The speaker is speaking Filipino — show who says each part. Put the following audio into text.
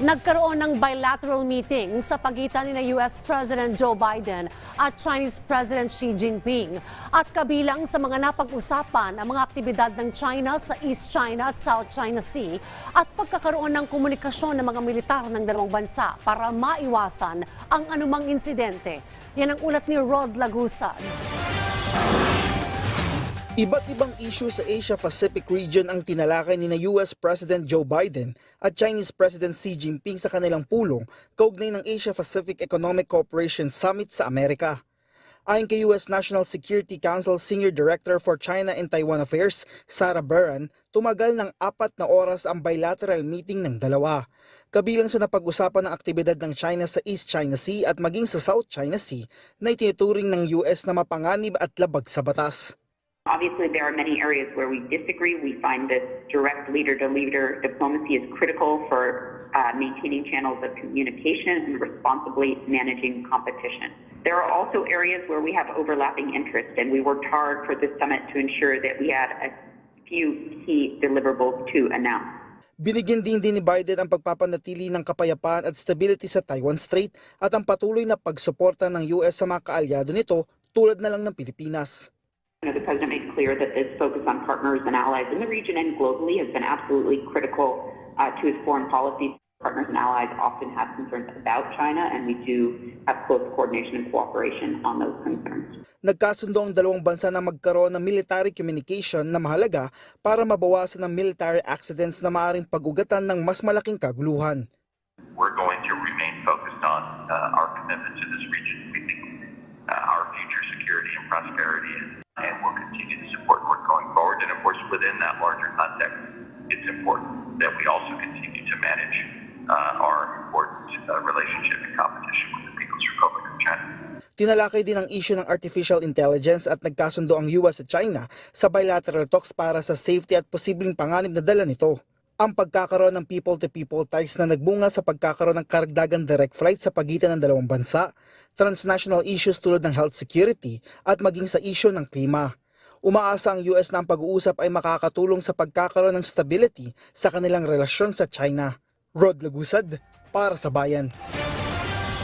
Speaker 1: Nagkaroon ng bilateral meeting sa pagitan ni US President Joe Biden at Chinese President Xi Jinping. At kabilang sa mga napag-usapan ang mga aktibidad ng China sa East China at South China Sea at pagkakaroon ng komunikasyon ng mga militar ng dalawang bansa para maiwasan ang anumang insidente. Yan ang ulat ni Rod Lagusad.
Speaker 2: Iba't ibang issue sa Asia-Pacific region ang tinalakay ni na US President Joe Biden at Chinese President Xi Jinping sa kanilang pulong kaugnay ng Asia-Pacific Economic Cooperation Summit sa Amerika. Ayon kay US National Security Council Senior Director for China and Taiwan Affairs, Sarah Baran, tumagal ng apat na oras ang bilateral meeting ng dalawa. Kabilang sa napag-usapan ng aktibidad ng China sa East China Sea at maging sa South China Sea na itinuturing ng US na mapanganib at labag sa batas.
Speaker 3: Obviously, there are many areas where we disagree. We find that direct leader-to-leader diplomacy is critical for uh, maintaining channels of communication and responsibly managing competition. There are also areas where we have overlapping interests, and we worked hard for this summit to ensure that we had a few key deliverables to announce.
Speaker 2: Binigyan din din ni Biden ang pagpapanatili ng kapayapaan at stability sa Taiwan Strait at ang patuloy na pagsuporta ng US sa mga kaalyado nito tulad na lang ng Pilipinas.
Speaker 3: You know, the president made clear that this focus on partners and allies in the region and globally has been absolutely critical uh, to his foreign policy. Partners and allies often have concerns about China, and we do have close coordination and cooperation on those concerns.
Speaker 2: Nagkasundo ang dalawang bansa na magkaroon ng military communication na mahalaga para mabawasan ang military accidents na maaring pagugatan ng mas malaking kaguluhan.
Speaker 4: we're going to remain focused on uh, our commitment to this region. We think uh, our future security and prosperity, within that larger context, it's important that we also continue to manage uh, our important uh, relationship and competition with the People's Republic of China.
Speaker 2: Tinalakay din ang issue ng artificial intelligence at nagkasundo ang US at China sa bilateral talks para sa safety at posibleng panganib na dala nito. Ang pagkakaroon ng people-to-people ties na nagbunga sa pagkakaroon ng karagdagang direct flight sa pagitan ng dalawang bansa, transnational issues tulad ng health security at maging sa issue ng klima. Umaasa ang US na ang pag-uusap ay makakatulong sa pagkakaroon ng stability sa kanilang relasyon sa China. Rod Lagusad, para sa Bayan.